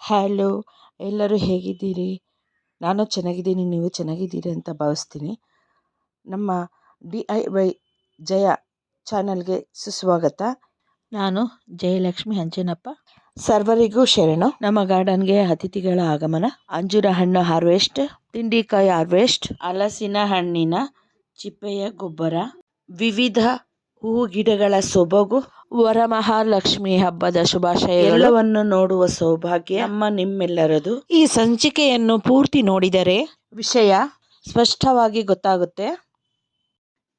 Hello ಎಲ್ಲರೂ ಹೇಗಿದ್ದೀರಿ? ನಾನು ಚೆನ್ನಾಗಿದ್ದೀನಿ ನೀವು ಚೆನ್ನಾಗಿದ್ದೀರಿ ಅಂತ ಭಾವಿಸ್ತೀನಿ. ನಮ್ಮ ಡಿ ಐ ವೈ ಜಯ ಚಾನಲ್ಗೆ ಸುಸ್ವಾಗತ. ನಾನು ಜಯಲಕ್ಷ್ಮಿ ಅಂಜನಪ್ಪ ಸರ್ವರಿಗೂ ಶರಣು. ನಮ್ಮ ಗಾರ್ಡನ್ಗೆ ಅತಿಥಿಗಳ ಆಗಮನ. ಅಂಜೂರ ಹಣ್ಣು ಹಾರ್ವೆಸ್ಟ್ ತಿಂಡಿಕಾಯಿ ಹಾರ್ವೆಸ್ಟ್ ಹಲಸಿನ ಹಣ್ಣಿನ ಚಿಪ್ಪೆಯ ಗೊಬ್ಬರ ವಿವಿಧ ಹೂ ಗಿಡಗಳ ಸೊಬಗು ವರಮಹಾಲಕ್ಷ್ಮಿ ಹಬ್ಬದ ಶುಭಾಶಯ ಎಲ್ಲವನ್ನು ನೋಡುವ ಸೌಭಾಗ್ಯ ನಮ್ಮ ನಿಮ್ಮೆಲ್ಲರದು. ಈ ಸಂಚಿಕೆಯನ್ನು ಪೂರ್ತಿ ನೋಡಿದರೆ ವಿಷಯ ಸ್ಪಷ್ಟವಾಗಿ ಗೊತ್ತಾಗುತ್ತೆ.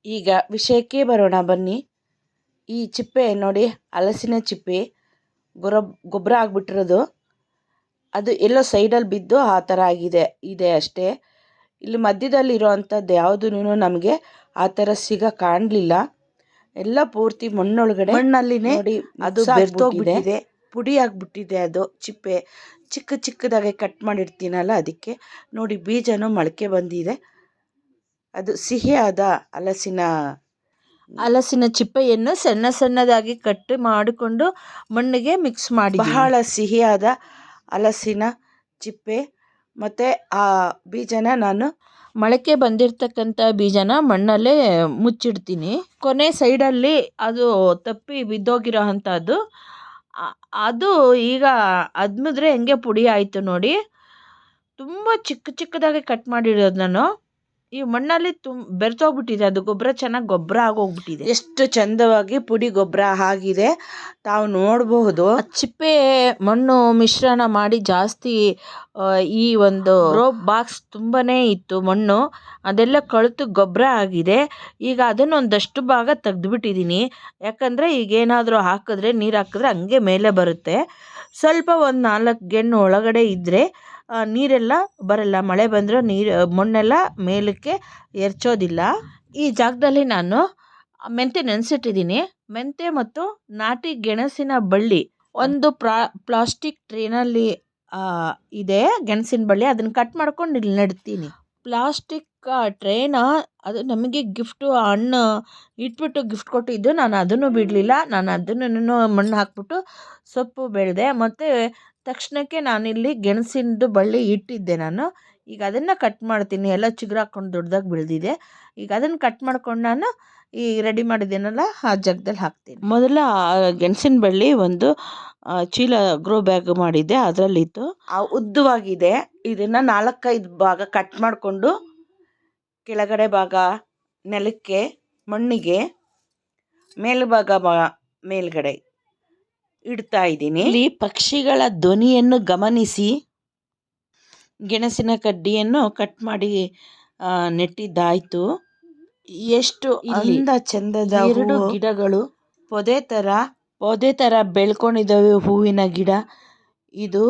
ಈಗ ವಿಷಯಕ್ಕೆ ಬರೋಣ ಬನ್ನಿ. ಈ ಚಿಪ್ಪೆ ನೋಡಿ ಹಲಸಿನ ಚಿಪ್ಪೆ. ಗೊರ ಗೊಬ್ಬರ ಆಗಿಬಿಟ್ಟಿರೋದು. ಅದು ಎಲ್ಲೋ ಸೈಡಲ್ಲಿ ಬಿದ್ದು ಆ ಥರ ಆಗಿದೆ ಇದೆ ಅಷ್ಟೇ. ಇಲ್ಲಿ ಮಧ್ಯದಲ್ಲಿ ಇರೋವಂಥದ್ದು ಯಾವುದೂ ನಮಗೆ ಆ ಥರ ಸಿಗ ಕಾಣಲಿಲ್ಲ. ಎಲ್ಲ ಪೂರ್ತಿ ಮಣ್ಣೊಳಗಡೆ ಮಣ್ಣಲ್ಲಿನೇ ನೋಡಿ ಅದು ಬೆರ್ತೋಗ್ಬಿಟ್ಟಿದೆ ಪುಡಿ ಆಗ್ಬಿಟ್ಟಿದೆ ಅದು. ಚಿಪ್ಪೆ ಚಿಕ್ಕ ಚಿಕ್ಕದಾಗಿ ಕಟ್ ಮಾಡಿರ್ತೀನಲ್ಲ ಅದಕ್ಕೆ. ನೋಡಿ ಬೀಜನೂ ಮೊಳಕೆ ಬಂದಿದೆ. ಅದು ಸಿಹಿಯಾದ ಹಲಸಿನ ಹಲಸಿನ ಚಿಪ್ಪೆಯನ್ನು ಸಣ್ಣ ಸಣ್ಣದಾಗಿ ಕಟ್ ಮಾಡಿಕೊಂಡು ಮಣ್ಣಿಗೆ ಮಿಕ್ಸ್ ಮಾಡಿ ಬಹಳ ಸಿಹಿಯಾದ ಹಲಸಿನ ಚಿಪ್ಪೆ. ಮತ್ತು ಆ ಬೀಜನ ನಾನು ಮೊಳಕೆ ಬಂದಿರತಕ್ಕಂಥ ಬೀಜನ ಮಣ್ಣಲ್ಲೇ ಮುಚ್ಚಿಡ್ತೀನಿ. ಕೊನೆ ಸೈಡಲ್ಲಿ ಅದು ತಪ್ಪಿ ಬಿದ್ದೋಗಿರೋ ಅಂಥದ್ದು. ಅದು ಈಗ ಅದ್ಮಿದ್ರೆ ಹೆಂಗೆ ಪುಡಿ ಆಯಿತು ನೋಡಿ. ತುಂಬ ಚಿಕ್ಕ ಚಿಕ್ಕದಾಗಿ ಕಟ್ ಮಾಡಿರೋದು ನಾನು. ಈ ಮಣ್ಣಲ್ಲಿ ತುಂ ಬೆರ್ತೋಗ್ಬಿಟ್ಟಿದೆ ಅದು ಗೊಬ್ಬರ ಚೆನ್ನಾಗಿ ಗೊಬ್ಬರ ಆಗೋಗ್ಬಿಟ್ಟಿದೆ. ಎಷ್ಟು ಚಂದವಾಗಿ ಪುಡಿ ಗೊಬ್ಬರ ಆಗಿದೆ. ತಾವು ನೋಡಬಹುದು. ಚಿಪ್ಪೆ ಮಣ್ಣು ಮಿಶ್ರಣ ಮಾಡಿ ಜಾಸ್ತಿ ಈ ಒಂದು ರೋಪ್ ಬಾಕ್ಸ್ ತುಂಬನೇ ಇತ್ತು ಮಣ್ಣು. ಅದೆಲ್ಲ ಕಳೆತು ಗೊಬ್ಬರ ಆಗಿದೆ. ಈಗ ಅದನ್ನು ಒಂದಷ್ಟು ಭಾಗ ತೆಗೆದುಬಿಟ್ಟಿದ್ದೀನಿ ಯಾಕಂದರೆ ಈಗ ಏನಾದರೂ ಹಾಕಿದ್ರೆ ನೀರು ಹಾಕಿದ್ರೆ ಹಂಗೆ ಮೇಲೆ ಬರುತ್ತೆ. ಸ್ವಲ್ಪ ಒಂದು ನಾಲ್ಕು ಗೆಣ್ಣು ಒಳಗಡೆ ಇದ್ದರೆ ನೀರೆಲ್ಲ ಬರಲ್ಲ. ಮಳೆ ಬಂದರೆ ನೀರು ಮಣ್ಣೆಲ್ಲ ಮೇಲಕ್ಕೆ ಎರಚೋದಿಲ್ಲ. ಈ ಜಾಗದಲ್ಲಿ ನಾನು ಮೆಂತ್ಯ ನೆನೆಸಿಟ್ಟಿದ್ದೀನಿ. ಮೆಂತ್ಯ ಮತ್ತು ನಾಟಿ ಗೆಣಸಿನ ಬಳ್ಳಿ ಒಂದು ಪ್ರಾ, ಪ್ಲಾಸ್ಟಿಕ್ ಟ್ರೇನಲ್ಲಿ ಇದೆ. ಗೆಣಸಿನ ಬಳ್ಳಿ. ಅದನ್ನು ಕಟ್ ಮಾಡ್ಕೊಂಡು ಇಲ್ಲಿ ನೆಡ್ತೀನಿ. ಪ್ಲಾಸ್ಟಿಕ್ ಟ್ರೇನ ಅದು ನಮಗೆ ಗಿಫ್ಟು ಹಣ್ಣು ಇಟ್ಬಿಟ್ಟು ಗಿಫ್ಟ್ ಕೊಟ್ಟಿದ್ದು. ನಾನು ಅದನ್ನು ಬಿಡಲಿಲ್ಲ. ನಾನು ಅದನ್ನು ಮಣ್ಣು ಹಾಕ್ಬಿಟ್ಟು ಸೊಪ್ಪು ಬೆಳೆದೆ. ಮತ್ತು ತಕ್ಷಣಕ್ಕೆ ನಾನಿಲ್ಲಿ ಗೆಣಸಿಂದು ಬಳ್ಳಿ ಇಟ್ಟಿದ್ದೆ ನಾನು. ಈಗ ಅದನ್ನು ಕಟ್ ಮಾಡ್ತೀನಿ. ಎಲ್ಲ ಚಿಗುರು ಹಾಕ್ಕೊಂಡು ದೊಡ್ಡದಾಗಿ ಬೆಳೆದಿದೆ. ಈಗ ಅದನ್ನು ಕಟ್ ಮಾಡ್ಕೊಂಡು ನಾನು ಈ ರೆಡಿ ಮಾಡಿದ್ದೇನಲ್ಲ, ಆ ಜಾಗದಲ್ಲಿ ಹಾಕ್ತೀನಿ. ಮೊದಲ ಗೆಣಸಿನ ಬಳ್ಳಿ ಒಂದು ಚೀಲ ಗ್ರೋ ಬ್ಯಾಗ್ ಮಾಡಿದ್ದೆ. ಅದರಲ್ಲಿತ್ತು. ಆ ಉದ್ದವಾಗಿದೆ. ಇದನ್ನು ನಾಲ್ಕೈದು ಭಾಗ ಕಟ್ ಮಾಡಿಕೊಂಡು, ಕೆಳಗಡೆ ಭಾಗ ನೆಲಕ್ಕೆ, ಮಣ್ಣಿಗೆ, ಮೇಲ್ಭಾಗ ಮೇಲ್ಗಡೆ. ಇಡ್ತಾ ಇದ್ದೀನಿ. ಇಲ್ಲಿ ಪಕ್ಷಿಗಳ ಧ್ವನಿಯನ್ನು ಗಮನಿಸಿ. ಗೆಣಸಿನ ಕಡ್ಡಿಯನ್ನು ಕಟ್ ಮಾಡಿ ನೆಟ್ಟಿದ್ದಾಯ್ತು. ಎಷ್ಟು ಅಂದ ಚಂದದ ಎರಡು ಗಿಡಗಳು. ಪೊದೆ ಥರ ಪೊದೆ ಥರ ಬೆಳ್ಕೊಂಡಿದ್ದಾವೆ ಹೂವಿನ ಗಿಡ. ಇದು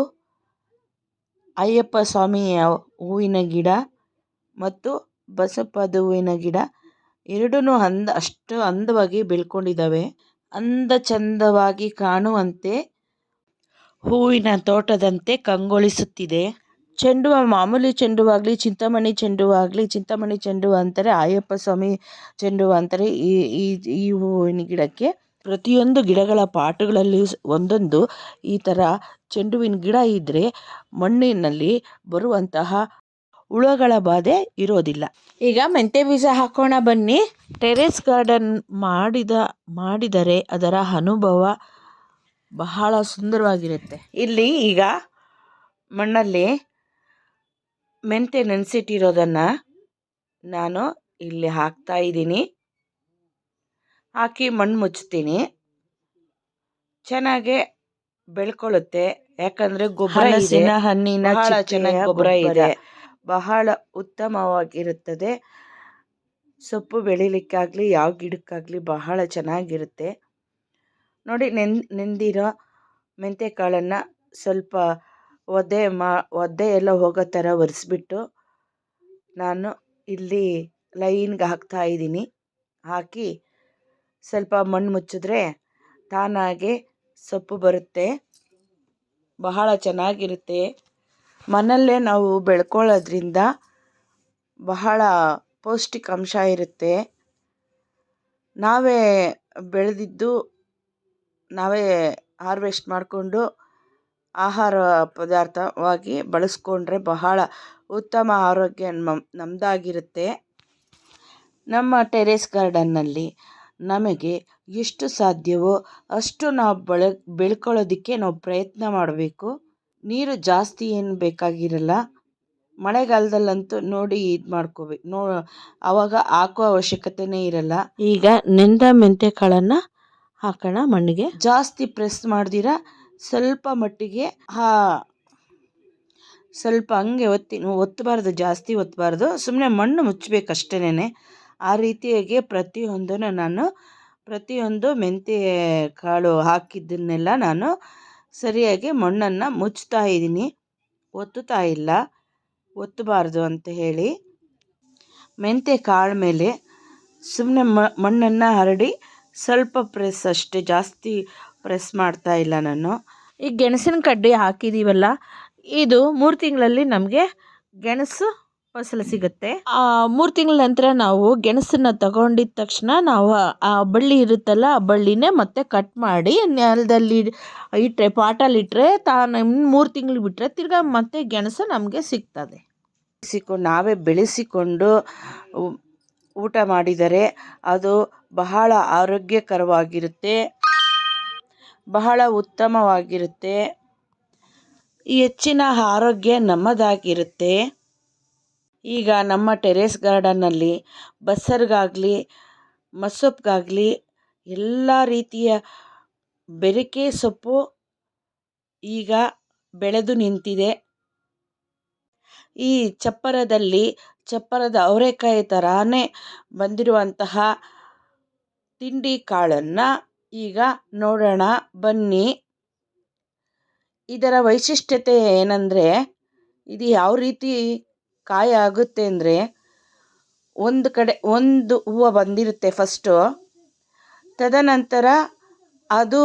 ಅಯ್ಯಪ್ಪ ಸ್ವಾಮಿಯ ಹೂವಿನ ಗಿಡ ಮತ್ತು ಬಸಪ್ಪದ ಹೂವಿನ ಗಿಡ. ಎರಡೂ ಅಂದ ಅಷ್ಟು ಅಂದವಾಗಿ ಬೆಳ್ಕೊಂಡಿದ್ದಾವೆ. ಅಂದ ಚಂದವಾಗಿ ಕಾಣುವಂತೆ ಹೂವಿನ ತೋಟದಂತೆ ಕಂಗೊಳಿಸುತ್ತಿದೆ. ಚೆಂಡು ಮಾಮೂಲಿ ಚೆಂಡು ಚಿಂತಾಮಣಿ ಚೆಂಡು ಚಿಂತಾಮಣಿ ಚೆಂಡು ಅಂತಾರೆ, ಆಯಪ್ಪ ಸ್ವಾಮಿ ಚೆಂಡು ಅಂತಾರೆ. ಈ ಈ ಈ ಹೂವಿನ ಗಿಡಕ್ಕೆ ಪ್ರತಿಯೊಂದು ಗಿಡಗಳ ಪಾಟುಗಳಲ್ಲಿ ಒಂದೊಂದು ಈ ಥರ ಚೆಂಡುವಿನ ಗಿಡ ಇದ್ದರೆ ಮಣ್ಣಿನಲ್ಲಿ ಬರುವಂತಹ ಹುಳಗಳ ಬಾಧೆ ಇರೋದಿಲ್ಲ. ಈಗ ಮೆಂತೆ ಬೀಜ ಹಾಕೋಣ ಬನ್ನಿ. ಟೆರೆಸ್ ಗಾರ್ಡನ್ ಮಾಡಿದ ಮಾಡಿದರೆ ಅದರ ಅನುಭವ ಬಹಳ ಸುಂದರವಾಗಿರುತ್ತೆ. ಇಲ್ಲಿ ಈಗ ಮಣ್ಣಲ್ಲಿ ಮೆಂತೆ ನೆನೆಸಿಟ್ಟಿರೋದನ್ನು ನಾನು ಇಲ್ಲಿ ಹಾಕ್ತಾ ಇದ್ದೀನಿ. ಹಾಕಿ ಮಣ್ಣು ಮುಚ್ತೀನಿ ಚೆನ್ನಾಗೆ ಬೆಳ್ಕೊಳ್ಳುತ್ತೆ. ಯಾಕಂದ್ರೆ ಗೊಬ್ಬರ ಹಣ್ಣಿನ ಚೆನ್ನಾಗಿ ಗೊಬ್ಬರ. ಇದೆ. ಬಹಳ ಉತ್ತಮವಾಗಿರುತ್ತದೆ. ಸೊಪ್ಪು ಬೆಳಿಲಿಕ್ಕಾಗಲಿ, ಯಾವ ಗಿಡಕ್ಕಾಗಲಿ ಬಹಳ ಚೆನ್ನಾಗಿರುತ್ತೆ. ನೋಡಿ, ನೆನ್, ನೆಂದಿರೋ ಮೆಂತ್ಯಕಾಳನ್ನು ಸ್ವಲ್ಪ ಒದ್ದೆ ಮಾ, ಒದ್ದೆ ಎಲ್ಲ ಹೋಗೋ ಥರ ಒರೆಸ್ಬಿಟ್ಟು ನಾನು ಇಲ್ಲಿ ಲೈನ್ಗೆ ಹಾಕ್ತಾ ಇದ್ದೀನಿ. ಹಾಕಿ ಸ್ವಲ್ಪ ಮಣ್ಣು ಮುಚ್ಚಿದ್ರೆ ತಾನಾಗೆ ಸೊಪ್ಪು ಬರುತ್ತೆ. ಬಹಳ ಚೆನ್ನಾಗಿರುತ್ತೆ. ಮನೆಯಲ್ಲೇ ನಾವು ಬೆಳ್ಕೊಳ್ಳೋದ್ರಿಂದ ಬಹಳ ಪೌಷ್ಟಿಕಾಂಶ ಇರುತ್ತೆ. ನಾವೇ ಬೆಳೆದಿದ್ದು ನಾವೇ ಹಾರ್ವೆಸ್ಟ್ ಮಾಡಿಕೊಂಡು ಆಹಾರ ಪದಾರ್ಥವಾಗಿ ಬಳಸ್ಕೊಂಡ್ರೆ ಬಹಳ ಉತ್ತಮ ಆರೋಗ್ಯ ನಮ್ಮ ನಮ್ಮದಾಗಿರುತ್ತೆ ನಮ್ಮ ಟೆರೇಸ್ ಗಾರ್ಡನ್ನಲ್ಲಿ ನಮಗೆ ಎಷ್ಟು ಸಾಧ್ಯವೋ ಅಷ್ಟು ನಾವು ಬಳ, ಬೆಳ್ಕೊಳ್ಳೋದಕ್ಕೆ ನಾವು ಪ್ರಯತ್ನ ಮಾಡಬೇಕು. ನೀರು ಜಾಸ್ತಿ ಏನು ಬೇಕಾಗಿರಲ್ಲ. ಮಳೆಗಾಲದಲ್ಲಂತೂ ನೋಡಿ ಇದು ಮಾಡ್ಕೋಬೇಕು ನೋ ಆವಾಗ ಹಾಕೋ ಅವಶ್ಯಕತೆನೇ ಇರಲ್ಲ. ಈಗ ನೆಂದ ಮೆಂತ್ಯ ಕಾಳನ್ನು ಹಾಕೋಣ ಮಣ್ಣಿಗೆ. ಜಾಸ್ತಿ ಪ್ರೆಸ್ ಮಾಡ್ದಿರ ಸ್ವಲ್ಪ ಮಟ್ಟಿಗೆ ಹಾ ಸ್ವಲ್ಪ ಹಂಗೆ ಒತ್ತಿ ಒತ್ತಬಾರ್ದು ಜಾಸ್ತಿ ಒತ್ತಬಾರ್ದು ಸುಮ್ಮನೆ ಮಣ್ಣು ಮುಚ್ಚಬೇಕು ಅಷ್ಟೇನೆ ಆ ರೀತಿಯಾಗಿ ಪ್ರತಿಯೊಂದನ್ನು ನಾನು ಪ್ರತಿಯೊಂದು ಮೆಂತ್ಯ ಕಾಳು ಹಾಕಿದ್ದನ್ನೆಲ್ಲ ನಾನು ಸರಿಯಾಗಿ ಮಣ್ಣನ್ನು ಮುಚ್ತಾ ಇದ್ದೀನಿ. ಒತ್ತುತ್ತಾ ಇಲ್ಲ. ಒತ್ತಬಾರ್ದು ಅಂತ ಹೇಳಿ. ಮೆಂತ್ಯ ಕಾಳು ಮೇಲೆ ಸುಮ್ಮನೆ ಮಣ್ಣನ್ನು ಹರಡಿ ಸ್ವಲ್ಪ ಪ್ರೆಸ್ ಅಷ್ಟೇ, ಜಾಸ್ತಿ ಪ್ರೆಸ್ ಮಾಡ್ತಾ ಇಲ್ಲ ನಾನು. ಈ ಗೆಣಸಿನ ಕಡ್ಡಿ ಹಾಕಿದ್ದೀವಲ್ಲ ಇದು ಮೂರು ತಿಂಗಳಲ್ಲಿ ನಮಗೆ ಗೆಣಸು ಫಸಲು ಸಿಗುತ್ತೆ? ಆ ಮೂರು ತಿಂಗಳ ನಂತರ ನಾವು ಗೆಣಸನ್ನ ತಗೊಂಡಿದ ತಕ್ಷಣ ನಾವು ಆ ಬಳ್ಳಿ ಇರುತ್ತಲ್ಲ ಆ ಬಳ್ಳಿನೇ ಮತ್ತೆ ಕಟ್ ಮಾಡಿ ನೆಲದಲ್ಲಿ ಇಟ್ಟರೆ ಪಾಟಲ್ಲಿ ಇಟ್ಟರೆ ತಾನು ಮೂರು ತಿಂಗಳು ಬಿಟ್ಟರೆ ತಿರ್ಗಾ ಮತ್ತೆ ಗೆಣಸು ನಮಗೆ ಸಿಗ್ತದೆ. ಬೆಳೆಸಿಕೊಂಡು ನಾವೇ ಬೆಳೆಸಿಕೊಂಡು ಊಟ ಮಾಡಿದರೆ ಅದು ಬಹಳ ಆರೋಗ್ಯಕರವಾಗಿರುತ್ತೆ ಬಹಳ ಉತ್ತಮವಾಗಿರುತ್ತೆ ಹೆಚ್ಚಿನ ಆರೋಗ್ಯ ನಮ್ಮದಾಗಿರುತ್ತೆ. ಈಗ ನಮ್ಮ ಟೆರೇಸ್ ಗಾರ್ಡನ್ನಲ್ಲಿ ಬಸ್ಸರ್ಗಾಗಲಿ ಮಸ್ಸೊಪ್ಪಿಗಾಗಲಿ ಎಲ್ಲ ರೀತಿಯ ಬೆರಿಕೆ ಸೊಪ್ಪು ಈಗ ಬೆಳೆದು ನಿಂತಿದೆ. ಈ ಚಪ್ಪರದಲ್ಲಿ ಚಪ್ಪರದ ಅವರೆಕಾಯಿ ಥರನೇ ಬಂದಿರುವಂತಹ ತಿಂಡಿ ಕಾಳನ್ನು ಈಗ ನೋಡೋಣ, ಬನ್ನಿ. ಇದರ ವೈಶಿಷ್ಟ್ಯತೆ ಏನಂದರೆ, ಇದು ಯಾವ ರೀತಿ ಕಾಯಿ ಆಗುತ್ತೆ ಅಂದರೆ ಒಂದು ಕಡೆ, ಒಂದು ಹೂವು ಬಂದಿರುತ್ತೆ ಫಸ್ಟು ತದನಂತರ ಅದು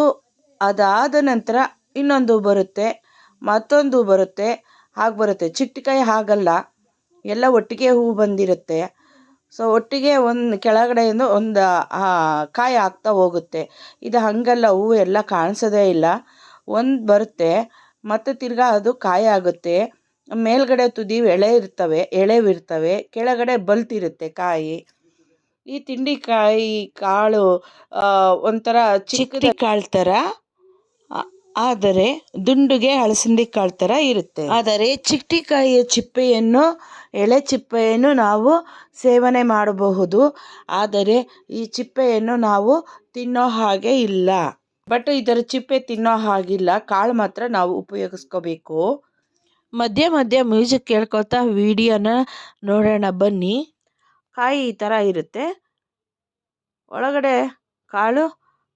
ಅದಾದ ನಂತರ ಇನ್ನೊಂದು ಬರುತ್ತೆ, ಮತ್ತೊಂದು ಬರುತ್ತೆ, ಹಾಗೆ ಬರುತ್ತೆ. ಚಿಟ್ಟಕಾಯಿ ಹಾಗಲ್ಲ, ಎಲ್ಲ ಒಟ್ಟಿಗೆ ಹೂವು ಬಂದಿರುತ್ತೆ. ಸೊ ಒಟ್ಟಿಗೆ ಒಂದು ಕೆಳಗಡೆಯಿಂದ ಒಂದು ಕಾಯಿ ಆಗ್ತಾ ಹೋಗುತ್ತೆ. ಇದು ಹಾಗಲ್ಲ ಹೂವು ಎಲ್ಲ ಕಾಣಿಸೋದೇ ಇಲ್ಲ. ಒಂದು ಬರುತ್ತೆ, ಮತ್ತು ತಿರ್ಗಾ ಅದು ಕಾಯಿ ಆಗುತ್ತೆ. ಮೇಲ್ಗಡೆ ತುದಿ ಎಳೆ ಇರ್ತವೆ ಎಳೆವಿರ್ತವೆ ಕೆಳಗಡೆ ಬಲ್ತಿರುತ್ತೆ ಕಾಯಿ. ಈ ತಿಂಡಿಕಾಯಿ ಕಾಳು ಒಂಥರ ಚಿಕ್ಕದ ಕಾಳು ಥರ ಆದರೆ ದುಂಡುಗೆ ಹಲಸಂದಿ ಕಾಳು ಥರ ಇರುತ್ತೆ. ಆದರೆ ಚಿಟ್ಟಿಕಾಯಿಯ ಚಿಪ್ಪೆಯನ್ನು ಎಳೆ ಚಿಪ್ಪೆಯನ್ನು ನಾವು ಸೇವನೆ ಮಾಡಬಹುದು. ಆದರೆ ಈ ಚಿಪ್ಪೆಯನ್ನು ನಾವು ತಿನ್ನೋ ಹಾಗೆ ಇಲ್ಲ. ಬಟ್ ಇದರ ಚಿಪ್ಪೆ ತಿನ್ನೋ ಹಾಗಿಲ್ಲ ಕಾಳು ಮಾತ್ರ ನಾವು ಉಪಯೋಗಿಸ್ಕೋಬೇಕು. ಮಧ್ಯೆ ಮಧ್ಯೆ ಮ್ಯೂಸಿಕ್ ಕೇಳ್ಕೊತಾ ವಿಡಿಯೋನ ನೋಡೋಣ, ಬನ್ನಿ. ಕಾಯಿ ಈ ಥರ ಇರುತ್ತೆ. ಒಳಗಡೆ ಕಾಳು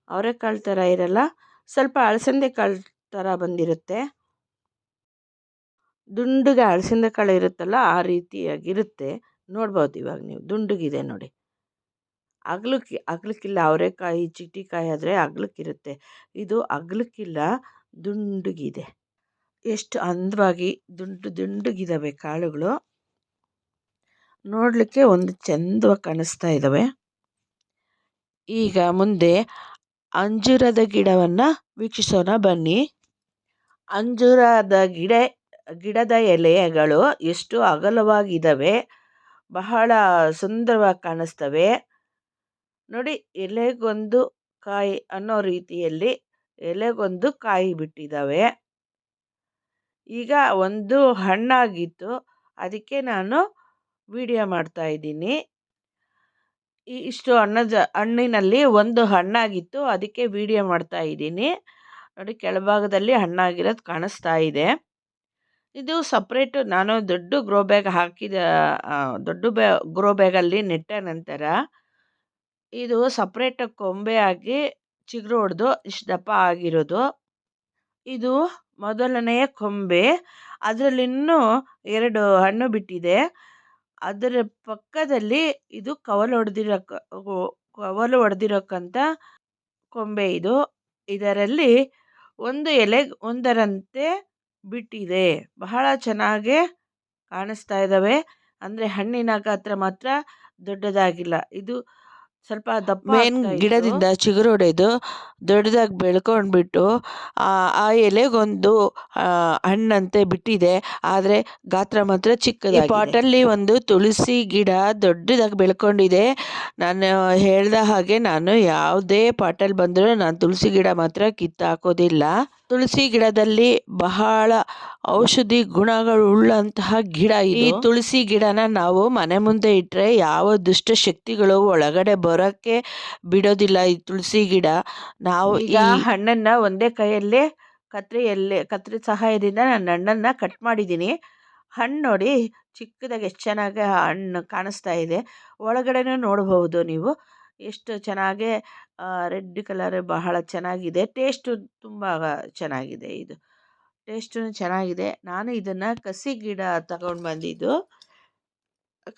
ಅವರೆಕಾಳು ಥರ ಇರಲ್ಲ. ಸ್ವಲ್ಪ ಅಳಸಂದೆ ಕಾಳು ಥರ ಬಂದಿರುತ್ತೆ. ದುಂಡುಗೆ ಅಲಸಂದೆ ಕಾಳು ಇರುತ್ತಲ್ಲ, ಆ ರೀತಿಯಾಗಿರುತ್ತೆ. ನೋಡ್ಬೋದು ಇವಾಗ ನೀವು. ದುಂಡುಗಿದೆ ನೋಡಿ. ಅಗಲಕ್ಕೆ ಅಗ್ಲಕ್ಕಿಲ್ಲ ಅವರೆಕಾಯಿ ಚಿಟ್ಟಿಕಾಯಿ ಆದರೆ ಅಗ್ಲಕ್ಕಿರುತ್ತೆ ಇದು ಅಗ್ಲಕ್ಕಿಲ್ಲ ದುಂಡಗಿದೆ. ಎಷ್ಟು ಅಂದವಾಗಿ ದುಂಡು ದುಂಡಗಿದ್ದಾವೆ ಕಾಳುಗಳು. ನೋಡಲಿಕ್ಕೆ ಒಂದು ಚಂದವಾಗಿ ಕಾಣಿಸ್ತಾ ಇದ್ದಾವೆ ಈಗ ಮುಂದೆ ಅಂಜೂರದ ಗಿಡವನ್ನು ವೀಕ್ಷಿಸೋಣ, ಬನ್ನಿ. ಅಂಜೂರದ ಗಿಡ, ಗಿಡದ ಎಲೆಗಳು ಎಷ್ಟು ಅಗಲವಾಗಿದ್ದಾವೆ ಬಹಳ ಸುಂದರವಾಗಿ ಕಾಣಿಸ್ತವೆ. ನೋಡಿ, ಎಲೆಗೊಂದು ಕಾಯಿ ಅನ್ನೋ ರೀತಿಯಲ್ಲಿ ಎಲೆಗೊಂದು ಕಾಯಿ ಬಿಟ್ಟಿದ್ದಾವೆ ಈಗ ಒಂದು ಹಣ್ಣಾಗಿತ್ತು. ಅದಕ್ಕೆ ನಾನು ವಿಡಿಯೋ ಮಾಡ್ತಾ ಇದ್ದೀನಿ. ಇಷ್ಟು ಹಣ್ಣದ ಹಣ್ಣಿನಲ್ಲಿ ಒಂದು ಹಣ್ಣಾಗಿತ್ತು. ಅದಕ್ಕೆ ವಿಡಿಯೋ ಮಾಡ್ತಾ ಇದ್ದೀನಿ. ನೋಡಿ ಕೆಳಭಾಗದಲ್ಲಿ ಹಣ್ಣಾಗಿರೋದು ಕಾಣಿಸ್ತಾ ಇದೆ. ಇದು ಸಪ್ರೇಟು ನಾನು ದೊಡ್ಡ ಗ್ರೋ ಬ್ಯಾಗ್ ಹಾಕಿದ ದೊಡ್ಡ ಬ್ಯಾ, ಗ್ರೋ ಬ್ಯಾಗಲ್ಲಿ ನೆಟ್ಟ ನಂತರ ಇದು ಸಪ್ರೇಟ್ ಕೊಂಬೆ ಆಗಿ ಚಿಗುರು ಹೊಡೆದು ಇಷ್ಟು ದಪ್ಪ ಆಗಿರೋದು. ಇದು ಮೊದಲನೆಯ ಕೊಂಬೆ. ಅದರಲ್ಲಿನ್ನೂ ಎರಡು ಹಣ್ಣು ಬಿಟ್ಟಿದೆ. ಅದರ ಪಕ್ಕದಲ್ಲಿ ಇದು ಕವಲು ಹೊಡೆದಿರೋ ಕವಲು ಹೊಡೆದಿರೋಕ್ಕಂಥ ಕೊಂಬೆ ಇದು. ಇದರಲ್ಲಿ ಒಂದು ಎಲೆ ಒಂದರಂತೆ ಬಿಟ್ಟಿದೆ. ಬಹಳ ಚೆನ್ನಾಗಿ ಕಾಣಿಸ್ತಾ ಇದ್ದಾವೆ ಅಂದರೆ ಹಣ್ಣಿನ ಗಾತ್ರ ಮಾತ್ರ ದೊಡ್ಡದಾಗಿಲ್ಲ. ಇದು ಸ್ವಲ್ಪ ದಪ್ಪ ಮೇನ್ ಗಿಡದಿಂದ ಚಿಗುರೊಡೆದು ದೊಡ್ಡದಾಗಿ ಬೆಳ್ಕೊಂಡ್ಬಿಟ್ಟು ಆ ಆ ಎಲೆಗೊಂದು ಹಣ್ಣಂತೆ ಬಿಟ್ಟಿದೆ. ಆದರೆ ಗಾತ್ರ ಮಾತ್ರ ಚಿಕ್ಕದಾಗಿದೆ. ಪಾಟಲ್ಲಿ ಒಂದು ತುಳಸಿ ಗಿಡ ದೊಡ್ಡದಾಗಿ ಬೆಳ್ಕೊಂಡಿದೆ. ನಾನು ಹೇಳ್ದ ಹಾಗೆ ನಾನು ಯಾವುದೇ ಪಾಟಲ್ಲಿ ಬಂದರೂ ನಾನು ತುಳಸಿ ಗಿಡ ಮಾತ್ರ ಕಿತ್ತಾಕೋದಿಲ್ಲ. ತುಳಸಿ ಗಿಡದಲ್ಲಿ ಬಹಳ ಔಷಧಿ ಗುಣಗಳುಳ್ಳಂತಹ ಗಿಡ ಈ ತುಳಸಿ ಗಿಡನ ನಾವು ಮನೆ ಮುಂದೆ ಇಟ್ಟರೆ ಯಾವ ದುಷ್ಟ ಶಕ್ತಿಗಳು ಒಳಗಡೆ ಬರೋಕ್ಕೆ ಬಿಡೋದಿಲ್ಲ ಈ ತುಳಸಿ ಗಿಡ. ನಾವು ಈಗ ಹಣ್ಣನ್ನು ಒಂದೇ ಕೈಯಲ್ಲೇ ಕತ್ರಿಯಲ್ಲೇ ಕತ್ರಿ ಸಹಾಯದಿಂದ ನಾನು ಹಣ್ಣನ್ನು ಕಟ್ ಮಾಡಿದ್ದೀನಿ. ಹಣ್ಣು ನೋಡಿ ಚಿಕ್ಕದಾಗಿ ಎಷ್ಟು ಚೆನ್ನಾಗಿ ಹಣ್ಣು ಕಾಣಿಸ್ತಾ ಇದೆ. ಒಳಗಡೆನೂ ನೋಡಬಹುದು ನೀವು. ಎಷ್ಟು ಚೆನ್ನಾಗೆ ರೆಡ್ ಕಲರ್ ಬಹಳ ಚೆನ್ನಾಗಿದೆ. ಟೇಸ್ಟು ತುಂಬ ಚೆನ್ನಾಗಿದೆ ಇದು. ಟೇಸ್ಟೂ ಚೆನ್ನಾಗಿದೆ. ನಾನು ಇದನ್ನು ಕಸಿ ಗಿಡ ತಗೊಂಡು ಬಂದಿದ್ದು.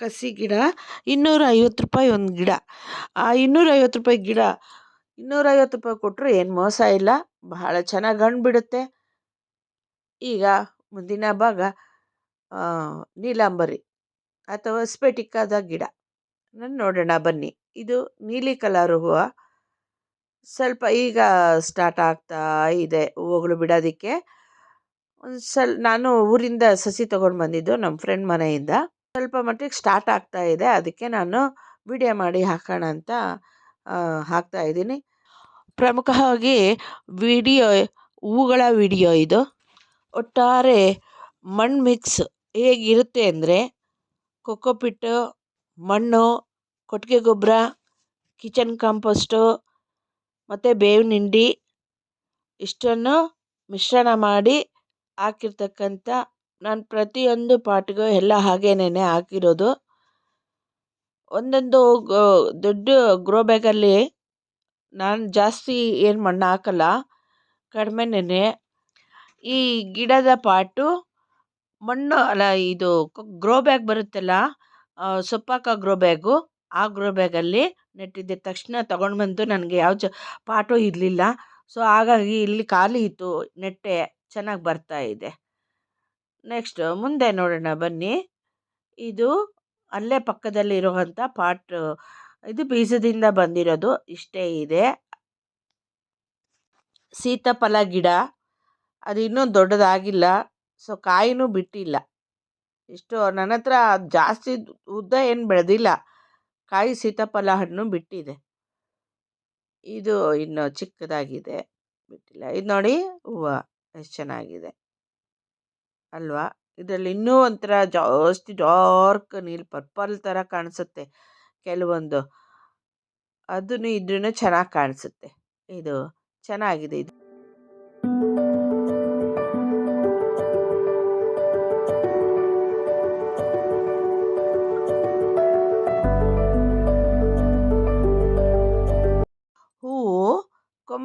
ಕಸಿ ಗಿಡ ಇನ್ನೂರ ಐವತ್ತು ರೂಪಾಯಿ ಒಂದು ಗಿಡ. ಆ ಇನ್ನೂರೈವತ್ತು ರೂಪಾಯಿ ಗಿಡ, ಇನ್ನೂರೈವತ್ತು ರೂಪಾಯಿ ಕೊಟ್ಟರು ಏನು ಮೋಸ ಇಲ್ಲ. ಬಹಳ ಚೆನ್ನಾಗಿ ಹಣ್ಣು ಬಿಡುತ್ತೆ. ಈಗ ಮುಂದಿನ ಭಾಗ ನೀಲಾಂಬರಿ ಅಥವಾ ಸ್ಪೆಟಿಕಾದ ಗಿಡ. ನಾನು ನೋಡೋಣ ಬನ್ನಿ. ಇದು ನೀಲಿ ಕಲರ್ ಹೂವು. ಸ್ವಲ್ಪ ಈಗ ಸ್ಟಾರ್ಟ್ ಆಗ್ತಾ ಇದೆ ಹೂವುಗಳು ಬಿಡೋದಕ್ಕೆ. ಒಂದು ಸಲ್, ನಾನು ಊರಿಂದ ಸಸಿ ತೊಗೊಂಡು ಬಂದಿದ್ದು ನಮ್ಮ ಫ್ರೆಂಡ್ ಮನೆಯಿಂದ. ಸ್ವಲ್ಪ ಮಟ್ಟಿಗೆ ಸ್ಟಾರ್ಟ್ ಆಗ್ತಾ ಇದೆ, ಅದಕ್ಕೆ ನಾನು ವಿಡಿಯೋ ಮಾಡಿ ಹಾಕೋಣ ಅಂತ ಹಾಕ್ತಾ ಇದ್ದೀನಿ. ಪ್ರಮುಖವಾಗಿ ವಿಡಿಯೋ ಹೂಗಳ ವಿಡಿಯೋ ಇದು. ಒಟ್ಟಾರೆ ಮಣ್ಣು ಮಿಕ್ಸ್ ಹೇಗಿರುತ್ತೆ ಅಂದರೆ, ಕೊಕ್ಕೋಪಿಟ್ಟು, ಮಣ್ಣು ಕೊಟ್ಟಿಗೆ ಗೊಬ್ಬರ, ಕಿಚನ್ ಕಾಂಪೋಸ್ಟು ಮತ್ತು ಬೇವಿನ ಹಿಂಡಿ ಇಷ್ಟನ್ನು ಮಿಶ್ರಣ ಮಾಡಿ ಹಾಕಿರ್ತಕ್ಕಂಥ ನಾನು ಪ್ರತಿಯೊಂದು ಪಾಟ್ಗೂ ಎಲ್ಲ ಹಾಗೇನೆ ಹಾಕಿರೋದು. ಒಂದೊಂದು ಗೊ- ದೊಡ್ಡ ಗ್ರೋ ಬ್ಯಾಗಲ್ಲಿ ನಾನು ಜಾಸ್ತಿ ಏನು ಮಣ್ಣು ಹಾಕಲ್ಲ ಕಡಿಮೆನೇ ಈ ಗಿಡದ ಪಾಟು ಮಣ್ಣು ಅಲ್ಲ, ಇದು ಗ್ರೋ ಬ್ಯಾಗ್ ಬರುತ್ತಲ್ಲ ಸೊಪ್ಪಾಕೋ ಗ್ರೋ ಬ್ಯಾಗು ಆ ಗ್ರೋ ಬ್ಯಾಗಲ್ಲಿ ನೆಟ್ಟಿದ್ದ ತಕ್ಷಣ ತಗೊಂಡು ಬಂದು ನನಗೆ ಯಾವ ಚ ಪಾಟು ಇರಲಿಲ್ಲ. ಸೊ, ಹಾಗಾಗಿ ಇಲ್ಲಿ ಖಾಲಿ ಇತ್ತು, ನೆಟ್ಟೆ ಚೆನ್ನಾಗಿ ಬರ್ತಾ ಇದೆ. ನೆಕ್ಸ್ಟ್ ಮುಂದೆ ನೋಡೋಣ ಬನ್ನಿ. ಇದು ಅಲ್ಲೇ ಪಕ್ಕದಲ್ಲಿ ಇರುವಂಥ ಪಾಟ್ ಇದು ಬೀಜದಿಂದ ಬಂದಿರೋದು, ಇಷ್ಟೇ ಇದೆ. ಸೀತಾಫಲ ಗಿಡ, ಅದು ಇನ್ನೂ ದೊಡ್ಡದಾಗಿಲ್ಲ, ಸೊ ಕಾಯಿನೂ ಬಿಟ್ಟಿಲ್ಲ. ಇಷ್ಟು ನನ್ನ ಹತ್ರ ಜಾಸ್ತಿ ಉದ್ದ ಏನು ಬೆಳೆದಿಲ್ಲ. ಕಾಯಿ ಸೀತಾಫಲ ಹಣ್ಣು ಬಿಟ್ಟಿದೆ. ಇದು ಇನ್ನು ಚಿಕ್ಕದಾಗಿದೆ. ಬಿಟ್ಟಿಲ್ಲ. ಇದು ನೋಡಿ ಹೂವು ಎಷ್ಟು ಚೆನ್ನಾಗಿದೆ. ಅಲ್ವಾ? ಇದರಲ್ಲಿ ಇನ್ನೂ ಒಂಥರ ಜಾಸ್ತಿ ಡಾರ್ಕ್ ನೀಲ್ ಪರ್ಪಲ್ ಥರ ಕಾಣಿಸುತ್ತೆ. ಕೆಲವೊಂದು. ಅದನ್ನು ಇದ್ರೂ ಚೆನ್ನಾಗಿ ಕಾಣಿಸುತ್ತೆ. ಇದು ಚೆನ್ನಾಗಿದೆ. ಇದು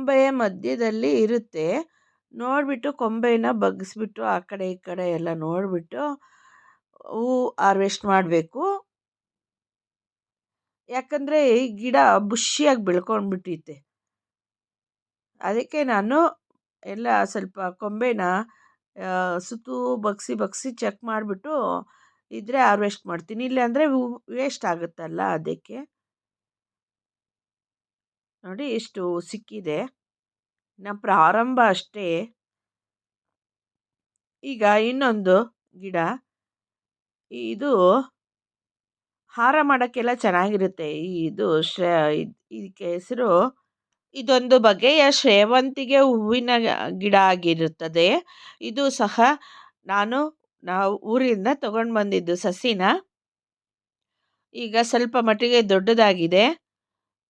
ಕೊಂಬೆಯ ಮಧ್ಯದಲ್ಲಿ ಇರುತ್ತೆ. ನೋಡಿಬಿಟ್ಟು ಕೊಂಬೆನ ಬಗ್ಗಿಸ್ಬಿಟ್ಟು ಆ ಕಡೆ ಈ ಕಡೆ ಎಲ್ಲ ನೋಡಿಬಿಟ್ಟು ಹೂ ಹಾರ್ವೆಸ್ಟ್ ಮಾಡಬೇಕು. ಯಾಕಂದರೆ ಈ ಗಿಡ ಬುಷಿಯಾಗಿ ಬೆಳ್ಕೊಂಡ್ಬಿಟ್ಟಿತ್ತೆ. ಅದಕ್ಕೆ ನಾನು ಎಲ್ಲ ಸ್ವಲ್ಪ ಕೊಂಬೆನ ಸುತ್ತು ಬಗ್ಸಿ ಬಗ್ಸಿ ಚೆಕ್ ಮಾಡಿಬಿಟ್ಟು ಇದ್ದರೆ ಹಾರ್ವೆಸ್ಟ್ ಮಾಡ್ತೀನಿ. ಇಲ್ಲಾಂದರೆ ವೇಸ್ಟ್ ಆಗುತ್ತಲ್ಲ ಅದಕ್ಕೆ. ನೋಡಿ ಇಷ್ಟು ಸಿಕ್ಕಿದೆ. ನಮ್ಮ ಪ್ರಾರಂಭ ಅಷ್ಟೇ. ಈಗ ಇನ್ನೊಂದು ಗಿಡ. ಇದು ಹಾರ ಮಾಡೋಕ್ಕೆಲ್ಲ ಚೆನ್ನಾಗಿರುತ್ತೆ. ಇದು ಶ್ರೇ, ಇದ್- ಇದಕ್ಕೆ ಹೆಸರು ಇದೊಂದು ಬಗೆಯ ಸೇವಂತಿಗೆ ಹೂವಿನ ಗಿಡ ಆಗಿರುತ್ತದೆ. ಇದು ಸಹ ನಾನು, ನಾವು ಊರಿಂದ ತಗೊಂಡು ಬಂದಿದ್ದು ಸಸಿನ. ಈಗ ಸ್ವಲ್ಪ ಮಟ್ಟಿಗೆ ದೊಡ್ಡದಾಗಿದೆ.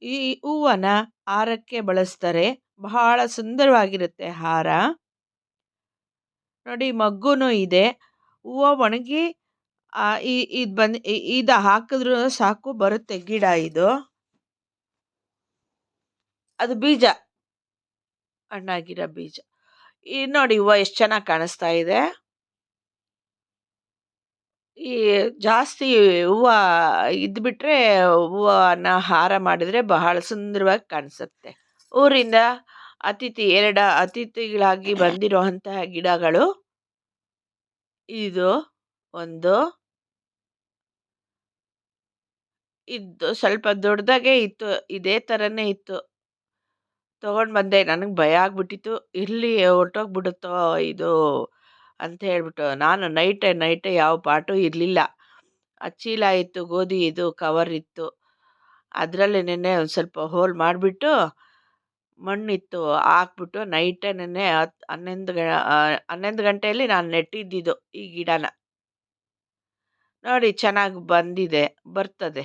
ಈ ಹೂವನ್ನ ಹಾರಕ್ಕೆ ಬಳಸ್ತಾರೆ. ಬಹಳ ಸುಂದರವಾಗಿರುತ್ತೆ ಹಾರ. ನೋಡಿ ಮಗ್ಗುನು ಇದೆ. ಹೂವು ಒಣಗಿ ಇದು ಬಂದು ಇದು ಹಾಕಿದ್ರು ಸಾಕು, ಬರುತ್ತೆ ಗಿಡ ಇದು. ಅದು ಬೀಜ. ಹಣ್ಣಾಗಿರೋ ಬೀಜ. ಈ ನೋಡಿ ಹೂವು ಎಷ್ಟು ಚೆನ್ನಾಗಿ ಕಾಣಿಸ್ತಾ ಇದೆ. ಈ ಜಾಸ್ತಿ ಹೂವು ಇದ್ಬಿಟ್ರೆ ಹೂವನ್ನ ಹಾರ ಮಾಡಿದರೆ ಬಹಳ ಸುಂದರವಾಗಿ ಕಾಣಿಸುತ್ತೆ. ಊರಿಂದ ಅತಿಥಿ, ಎರಡು ಅತಿಥಿಗಳಾಗಿ ಬಂದಿರುವಂತಹ ಗಿಡಗಳು ಇದು, ಒಂದು. ಇದ್ದು ಸ್ವಲ್ಪ ದೊಡ್ಡದಾಗೆ ಇತ್ತು, ಇದೇ ಥರನೇ ಇತ್ತು. ತೊಗೊಂಡು ಬಂದೆ ನನಗೆ ಭಯ ಆಗ್ಬಿಟ್ಟಿತ್ತು. ಇರಲಿ ಹೊರ್ಟೋಗ್ಬಿಡುತ್ತೋ ಇದು ಅಂತ ಹೇಳ್ಬಿಟ್ಟು ನಾನು ನೈಟೇ ನೈಟೇ ಯಾವ ಪಾಟು ಇರಲಿಲ್ಲ. ಆ ಚೀಲ ಇತ್ತು, ಗೋಧಿ ಇದು ಕವರ್ ಇತ್ತು. ಅದರಲ್ಲಿ ನೆನ್ನೆ ಒಂದು ಸ್ವಲ್ಪ ಹೋಲ್ ಮಾಡಿಬಿಟ್ಟು ಮಣ್ಣಿತ್ತು ಹಾಕ್ಬಿಟ್ಟು ನೈಟೇ ನೆನ್ನೆ ಹತ್ತು ಹನ್ನೊಂದು ಗ ಹನ್ನೊಂದು ಗಂಟೆಯಲ್ಲಿ ನಾನು ನೆಟ್ಟಿದ್ದಿದ್ದು ಈ ಗಿಡನ. ನೋಡಿ ಚೆನ್ನಾಗಿ ಬಂದಿದೆ, ಬರ್ತದೆ.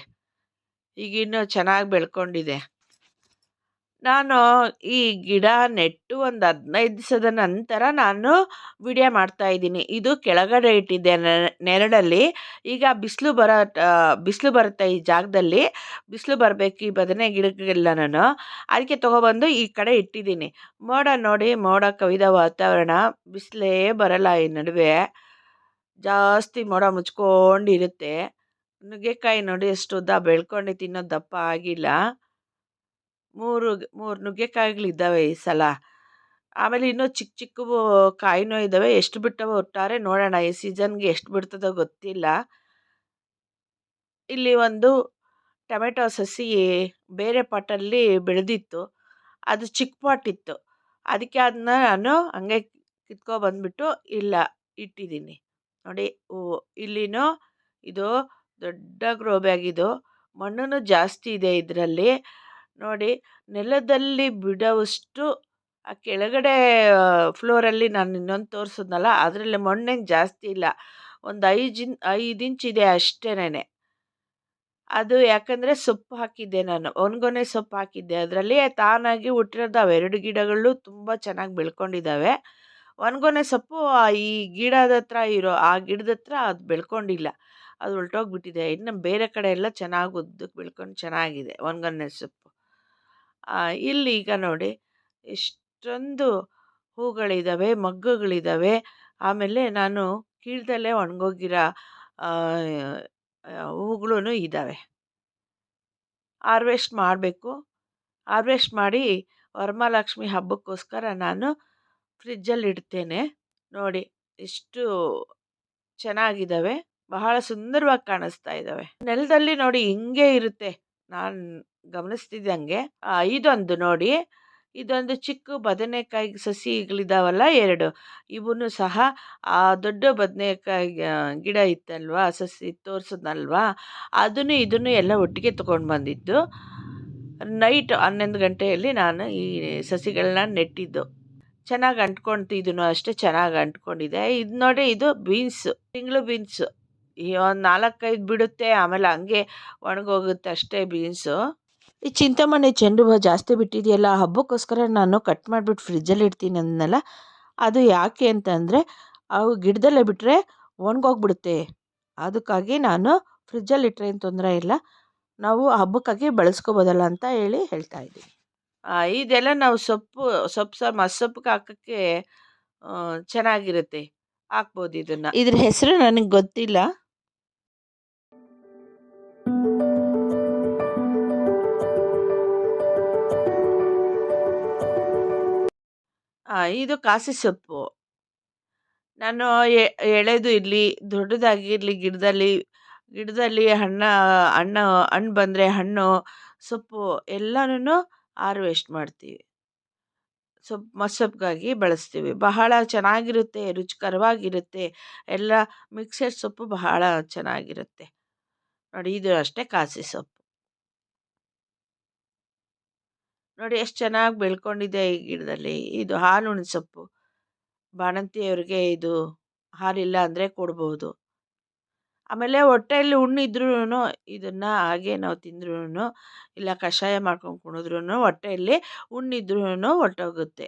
ಈಗ ಇನ್ನೂ ಚೆನ್ನಾಗಿ ಬೆಳ್ಕೊಂಡಿದೆ. ನಾನು ಈ ಗಿಡ ನೆಟ್ಟು ಒಂದು ಹದಿನೈದು ದಿವಸದ ನಂತರ ನಾನು ವಿಡಿಯೋ ಮಾಡ್ತಾ ಇದ್ದೀನಿ. ಇದು ಕೆಳಗಡೆ ಇಟ್ಟಿದ್ದೆ ನೆರಳಲ್ಲಿ. ಈಗ ಬಿಸಿಲು ಬರೋ ಬಿಸಿಲು ಬರುತ್ತೆ ಈ ಜಾಗದಲ್ಲಿ. ಬಿಸಿಲು ಬರಬೇಕು ಈ ಬದನೆ ಗಿಡಕ್ಕೆಲ್ಲ ನಾನು. ಅದಕ್ಕೆ ತೊಗೊಬಂದು ಈ ಕಡೆ ಇಟ್ಟಿದ್ದೀನಿ. ಮೋಡ ನೋಡಿ, ಮೋಡ ಕವಿದ ವಾತಾವರಣ. ಬಿಸಿಲೇ ಬರಲ್ಲ ಈ ನಡುವೆ. ಜಾಸ್ತಿ ಮೋಡ ಮುಚ್ಕೊಂಡಿರುತ್ತೆ. ನುಗ್ಗೆಕಾಯಿ ನೋಡಿ ಎಷ್ಟು ಉದ್ದ ಬೆಳ್ಕೊಂಡು ತಿನ್ನೋ ದಪ್ಪ ಆಗಿಲ್ಲ. ಮೂರು ಮೂರು ನುಗ್ಗೆಕಾಯಿಗಳಿದ್ದಾವೆ ಈ ಸಲ. ಆಮೇಲೆ ಇನ್ನೂ ಚಿಕ್ಕ ಚಿಕ್ಕ ಕಾಯಿನೂ ಇದ್ದಾವೆ. ಎಷ್ಟು ಬಿಟ್ಟವೆ ಒಟ್ಟಾರೆ ನೋಡೋಣ, ಈ ಸೀಸನ್ಗೆ ಎಷ್ಟು ಬಿಡ್ತದೋ ಗೊತ್ತಿಲ್ಲ. ಇಲ್ಲಿ ಒಂದು ಟೊಮೆಟೊ ಸಸಿ ಬೇರೆ ಪಾಟಲ್ಲಿ ಬೆಳೆದಿತ್ತು. ಅದು ಚಿಕ್ಕ ಪಾಟ್ ಇತ್ತು. ಅದಕ್ಕೆ ಅದನ್ನ ನಾನು ಹಂಗೆ ಕಿತ್ಕೊಬಂದ್ಬಿಟ್ಟು ಇಲ್ಲ, ಇಟ್ಟಿದ್ದೀನಿ. ನೋಡಿ, ಓ, ಇಲ್ಲಿನೂ ಇದು ದೊಡ್ಡ ಗ್ರೋ ಬ್ಯಾಗ್ ಇದು ಮಣ್ಣೂ ಜಾಸ್ತಿ ಇದೆ ಇದರಲ್ಲಿ. ನೋಡಿ ನೆಲದಲ್ಲಿ ಬಿಡೋವಷ್ಟು, ಆ ಕೆಳಗಡೆ ಫ್ಲೋರಲ್ಲಿ ನಾನು ಇನ್ನೊಂದು ತೋರಿಸಿದ್ನಲ್ಲ, ಅದರಲ್ಲಿ ಮಣ್ಣೇನು ಜಾಸ್ತಿ ಇಲ್ಲ. ಒಂದು ಐದು ಇನ್, ಐದು ಇಂಚ್ ಇದೆ ಅಷ್ಟೇನೆ ಅದು ಯಾಕಂದರೆ ಸೊಪ್ಪು ಹಾಕಿದ್ದೆ ನಾನು, ಒಣಗೊನೆ ಸೊಪ್ಪು ಹಾಕಿದ್ದೆ. ಅದರಲ್ಲಿ ತಾನಾಗಿ ಹುಟ್ಟಿರೋದು ಅವೆರಡು ಗಿಡಗಳು ತುಂಬ ಚೆನ್ನಾಗಿ ಬೆಳ್ಕೊಂಡಿದ್ದಾವೆ. ಒಣಗೊನೆ ಸೊಪ್ಪು ಈ ಗಿಡದ ಹತ್ರ ಇರೋ, ಆ ಗಿಡದ ಹತ್ರ ಅದು ಬೆಳ್ಕೊಂಡಿಲ್ಲ. ಅದು ಹೊಲ್ಟೋಗ್ಬಿಟ್ಟಿದೆ ಇನ್ನು ಬೇರೆ ಕಡೆ ಎಲ್ಲ ಚೆನ್ನಾಗಿ ಉದ್ದಕ್ಕೆ ಬೆಳ್ಕೊಂಡು ಚೆನ್ನಾಗಿದೆ ಒಣಗೊನೆ ಸೊಪ್ಪು. ಇಲ್ಲಿ ಈಗ ನೋಡಿ ಎಷ್ಟೊಂದು ಹೂಗಳಿದ್ದಾವೆ ಮಗ್ಗುಗಳಿದ್ದಾವೆ ಆಮೇಲೆ ನಾನು ಕೀಳ್ದಲ್ಲೇ ಒಣಗೋಗಿರೋ ಹೂಗಳೂ ಇದ್ದಾವೆ ಹಾರ್ವೆಸ್ಟ್ ಮಾಡಬೇಕು. ಹಾರ್ವೆಸ್ಟ್ ಮಾಡಿ ವರಮಹಾಲಕ್ಷ್ಮಿ ಹಬ್ಬಕ್ಕೋಸ್ಕರ ನಾನು ಫ್ರಿಜ್ಜಲ್ಲಿ ಇಡ್ತೇನೆ. ನೋಡಿ ಎಷ್ಟು ಚೆನ್ನಾಗಿದ್ದಾವೆ ಬಹಳ ಸುಂದರವಾಗಿ ಕಾಣಿಸ್ತಾ ಇದ್ದಾವೆ ನೆಲದಲ್ಲಿ ನೋಡಿ ಹಿಂಗೆ ಇರುತ್ತೆ. ನಾನು ಗಮನಿಸ್ತಿದ್ದಂಗೆ ಇದೊಂದು ನೋಡಿ, ಇದೊಂದು ಚಿಕ್ಕ ಬದನೆಕಾಯಿ ಸಸಿಗಳಿದಾವಲ್ಲ ಎರಡು ಇವನು ಸಹ ಆ ದೊಡ್ಡ ಬದನೆಕಾಯಿ ಗಿಡ ಇತ್ತಲ್ವಾ, ಸಸಿ ತೋರಿಸಿದ್ನಲ್ವಾ, ಅದನ್ನು ಇದನ್ನು ಎಲ್ಲ ಒಟ್ಟಿಗೆ ತೊಗೊಂಡು ಬಂದಿದ್ದು. ನೈಟ್ ಹನ್ನೊಂದು ಗಂಟೆಯಲ್ಲಿ ನಾನು ಈ ಸಸಿಗಳನ್ನ ನೆಟ್ಟಿದ್ದು. ಚೆನ್ನಾಗಿ ಅಂಟ್ಕೊಳ್ತು ಇದನ್ನು ಅಷ್ಟೇ ಚೆನ್ನಾಗಿ ಅಂಟ್ಕೊಂಡಿದೆ ಇದು ನೋಡಿ, ಇದು ಬೀನ್ಸು, ತಿಂಗಳು ಬೀನ್ಸು, ಈ ಒಂದು ನಾಲ್ಕೈದು ಬಿಡುತ್ತೆ, ಆಮೇಲೆ ಹಂಗೆ ಒಣಗೋಗುತ್ತೆ ಅಷ್ಟೇ ಬೀನ್ಸು. ಈ ಚಿಂತಾಮಣಿ ಚೆಂಡು ಹೂವು ಜಾಸ್ತಿ ಬಿಟ್ಟಿದೆಯಲ್ಲ ಹಬ್ಬಕ್ಕೋಸ್ಕರ ನಾನು ಕಟ್ ಮಾಡಿಬಿಟ್ಟು ಫ್ರಿಜ್ಜಲ್ಲಿ ಇಡ್ತೀನಿ ಅಂದನಲ್ಲ, ಅದು ಯಾಕೆ ಅಂತಂದರೆ, ಅವು ಗಿಡದಲ್ಲೇ ಬಿಟ್ಟರೆ ಒಣಗೋಗ್ಬಿಡುತ್ತೆ. ಅದಕ್ಕಾಗಿ ನಾನು ಫ್ರಿಜ್ಜಲ್ಲಿ ಇಟ್ಟರೆ ಏನು ತೊಂದರೆ ಇಲ್ಲ, ನಾವು ಹಬ್ಬಕ್ಕಾಗಿ ಬಳಸ್ಕೋಬೋದಲ್ಲ ಅಂತ ಹೇಳಿ ಹೇಳ್ತಾ ಇದ್ದೀನಿ. ಇದೆಲ್ಲ ನಾವು ಸೊಪ್ಪು ಸೊಪ್ಪು ಸಾರು ಮಸ್ಸೊಪ್ಪಿಗೆ ಹಾಕೋಕ್ಕೆ ಚೆನ್ನಾಗಿರುತ್ತೆ. ಹಾಕ್ಬೋದು ಇದನ್ನು. ಇದ್ರ ಹೆಸರು ನನಗೆ ಗೊತ್ತಿಲ್ಲ. ಇದು ಕಾಸಿ ಸೊಪ್ಪು. ನಾನು ಎಳೆದು ಇರಲಿ, ದೊಡ್ಡದಾಗಿರಲಿ ಗಿಡದಲ್ಲಿ ಗಿಡದಲ್ಲಿ ಹಣ್ಣು ಹಣ್ಣು ಹಣ್ಣು ಬಂದರೆ ಹಣ್ಣು, ಸೊಪ್ಪು ಎಲ್ಲನೂ ಹಾರ್ವೆಸ್ಟ್ ಮಾಡ್ತೀವಿ. ಸೊಪ್ಪು ಮಸ್ಸೊಪ್ಪಿಗಾಗಿ ಬಳಸ್ತೀವಿ. ಬಹಳ ಚೆನ್ನಾಗಿರುತ್ತೆ, ರುಚಿಕರವಾಗಿರುತ್ತೆ, ಎಲ್ಲ ಮಿಕ್ಸರ್ ಸೊಪ್ಪು ಬಹಳ ಚೆನ್ನಾಗಿರುತ್ತೆ. ನೋಡಿ, ಇದು ಅಷ್ಟೇ ಕಾಸಿ ಸೊಪ್ಪು. ನೋಡಿ ಎಷ್ಟು ಚೆನ್ನಾಗಿ ಬೆಳ್ಕೊಂಡಿದೆ ಈ ಗಿಡದಲ್ಲಿ. ಇದು ಹಾಲುಣ ಸೊಪ್ಪು. ಬಾಣಂತಿಯವ್ರಿಗೆ ಇದು ಹಾಲಿಲ್ಲ ಅಂದರೆ ಕೊಡ್ಬೋದು. ಆಮೇಲೆ ಹೊಟ್ಟೆಯಲ್ಲಿ ಹುಣ್ಣಿದ್ರೂ ಇದನ್ನು ಹಾಗೆ ನಾವು ತಿಂದ್ರೂ ಇಲ್ಲ ಕಷಾಯ ಮಾಡ್ಕೊಂಡು ಕುಡಿದ್ರೂ ಹೊಟ್ಟೆಯಲ್ಲಿ ಹುಣ್ಣಿದ್ರೂ ಹೊಟ್ಟೋಗುತ್ತೆ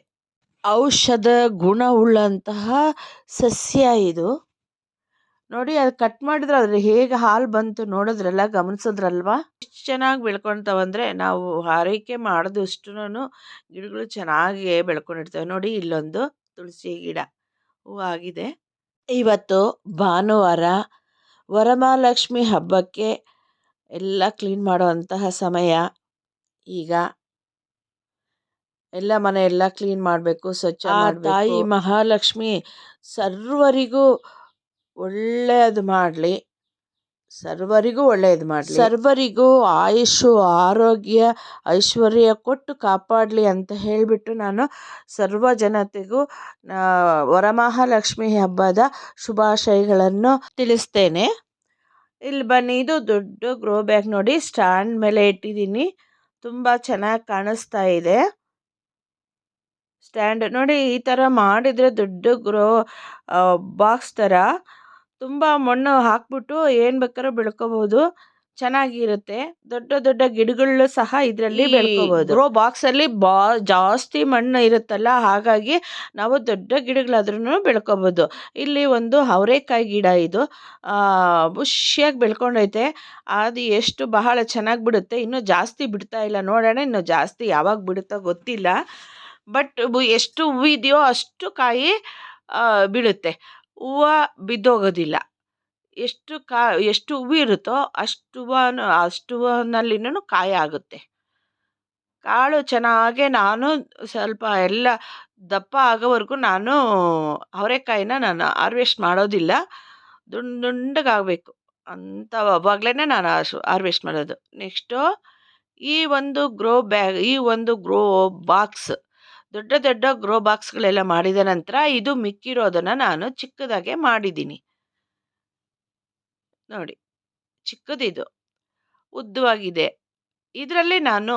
ಔಷಧ ಗುಣವುಳ್ಳಂತಹ ಸಸ್ಯ ಇದು. ನೋಡಿ ಅದು ಕಟ್ ಮಾಡಿದ್ರೆ ಅದ್ರ ಹೇಗೆ ಹಾಲು ಬಂತು ನೋಡಿದ್ರಲ್ಲ ಗಮನಿಸಿದ್ರಲ್ವಾ? ಎಷ್ಟು ಚೆನ್ನಾಗಿ ಬೆಳ್ಕೊತಾವಂದರೆ ನಾವು ಆರೈಕೆ ಮಾಡಿದಷ್ಟು ಗಿಡಗಳು ಚೆನ್ನಾಗಿ ಬೆಳ್ಕೊಂಡಿರ್ತವೆ. ನೋಡಿ ಇಲ್ಲೊಂದು ತುಳಸಿ ಗಿಡ ಹೂವಾಗಿದೆ ಇವತ್ತು ಭಾನುವಾರ ವರಮಹಾಲಕ್ಷ್ಮಿ ಹಬ್ಬಕ್ಕೆ ಎಲ್ಲ ಕ್ಲೀನ್ ಮಾಡುವಂತಹ ಸಮಯ. ಈಗ ಎಲ್ಲ ಮನೆ ಎಲ್ಲ ಕ್ಲೀನ್ ಮಾಡಬೇಕು ಸ್ವಚ್ಛ ತಾಯಿ ಮಹಾಲಕ್ಷ್ಮಿ ಸರ್ವರಿಗೂ ಒಳ್ಳೆಯದು ಮಾಡಲಿ. ಸರ್ವರಿಗೂ ಒಳ್ಳೆಯದು ಮಾಡಲಿ. ಸರ್ವರಿಗೂ ಆಯುಷು, ಆರೋಗ್ಯ, ಐಶ್ವರ್ಯ ಕೊಟ್ಟು ಕಾಪಾಡಲಿ ಅಂತ ಹೇಳಿಬಿಟ್ಟು ನಾನು ಸರ್ವ ಜನತೆಗೂ ವರಮಹಾಲಕ್ಷ್ಮಿ ಹಬ್ಬದ ಶುಭಾಶಯಗಳನ್ನು ತಿಳಿಸ್ತೇನೆ. ಇಲ್ಲಿ ಬನ್ನಿ, ಇದು ದೊಡ್ಡ ಗ್ರೋ ಬ್ಯಾಗ್ ನೋಡಿ, ಸ್ಟ್ಯಾಂಡ್ ಮೇಲೆ ಇಟ್ಟಿದ್ದೀನಿ. ತುಂಬ ಚೆನ್ನಾಗಿ ಕಾಣಿಸ್ತಾ ಇದೆ. ಸ್ಟ್ಯಾಂಡ್ ನೋಡಿ, ಈ ಥರ ಮಾಡಿದರೆ ದೊಡ್ಡ ಗ್ರೋ ಬಾಕ್ಸ್ ಥರ ತುಂಬ ಮಣ್ಣು ಹಾಕ್ಬಿಟ್ಟು ಏನು ಬೇಕಾದ್ರೂ ಬೆಳ್ಕೋಬಹುದು ಚೆನ್ನಾಗಿರುತ್ತೆ. ದೊಡ್ಡ ದೊಡ್ಡ ಗಿಡಗಳು ಸಹ ಇದರಲ್ಲಿ ಬೆಳ್ಕೋಬಹುದು ಗ್ರೋ ಬಾಕ್ಸಲ್ಲಿ ಬಾ ಜಾಸ್ತಿ ಮಣ್ಣು ಇರುತ್ತಲ್ಲ ಹಾಗಾಗಿ ನಾವು ದೊಡ್ಡ ಗಿಡಗಳಾದ್ರೂ ಬೆಳ್ಕೋಬಹುದು ಇಲ್ಲಿ ಒಂದು ಅವರೆಕಾಯಿ ಗಿಡ ಇದು ಬುಷಿಯಾಗಿ ಬೆಳ್ಕೊಂಡೈತೆ. ಅದು ಎಷ್ಟು ಬಹಳ ಚೆನ್ನಾಗಿ ಬಿಡುತ್ತೆ. ಇನ್ನೂ ಜಾಸ್ತಿ ಬಿಡ್ತಾ ಇಲ್ಲ. ನೋಡೋಣ ಇನ್ನು ಜಾಸ್ತಿ ಯಾವಾಗ ಬಿಡುತ್ತೋ ಗೊತ್ತಿಲ್ಲ. ಬಟ್ ಎಷ್ಟು ಹೂವು ಇದೆಯೋ ಅಷ್ಟು ಕಾಯಿ ಬಿಡುತ್ತೆ ಬೀಳುತ್ತೆ. ಹೂವು ಬಿದ್ದೋಗೋದಿಲ್ಲ. ಎಷ್ಟು ಕಾ, ಎಷ್ಟು ಹೂವು ಇರುತ್ತೋ ಅಷ್ಟು ಹೂವನು ಅಷ್ಟು ಹೂವಿನಲ್ಲಿನೂ ಕಾಯಿ ಆಗುತ್ತೆ. ಕಾಳು ಚೆನ್ನಾಗೆ ನಾನು ಸ್ವಲ್ಪ ಎಲ್ಲ ದಪ್ಪ ಆಗೋವರೆಗೂ ನಾನು ಅವರೆಕಾಯಿನ ನಾನು ಹಾರ್ವೆಸ್ಟ್ ಮಾಡೋದಿಲ್ಲ. ದುಂಡು, ದುಂಡಗಾಗಬೇಕು. ಅಂತ ಅವಾಗಲೇ ನಾನು ಹಾರ್ವೆಸ್ಟ್ ಮಾಡೋದು. ನೆಕ್ಸ್ಟು ಈ ಒಂದು ಗ್ರೋ ಬ್ಯಾಗ್, ಈ ಒಂದು ಗ್ರೋ ಬಾಕ್ಸ್ ದೊಡ್ಡ ದೊಡ್ಡ ಗ್ರೋ ಬಾಕ್ಸ್ಗಳೆಲ್ಲ ಮಾಡಿದ ನಂತರ ಇದು ಮಿಕ್ಕಿರೋದನ್ನು ನಾನು ಚಿಕ್ಕದಾಗೆ ಮಾಡಿದ್ದೀನಿ. ನೋಡಿ, ಚಿಕ್ಕದಿದು, ಉದ್ದವಾಗಿದೆ. ಇದರಲ್ಲಿ ನಾನು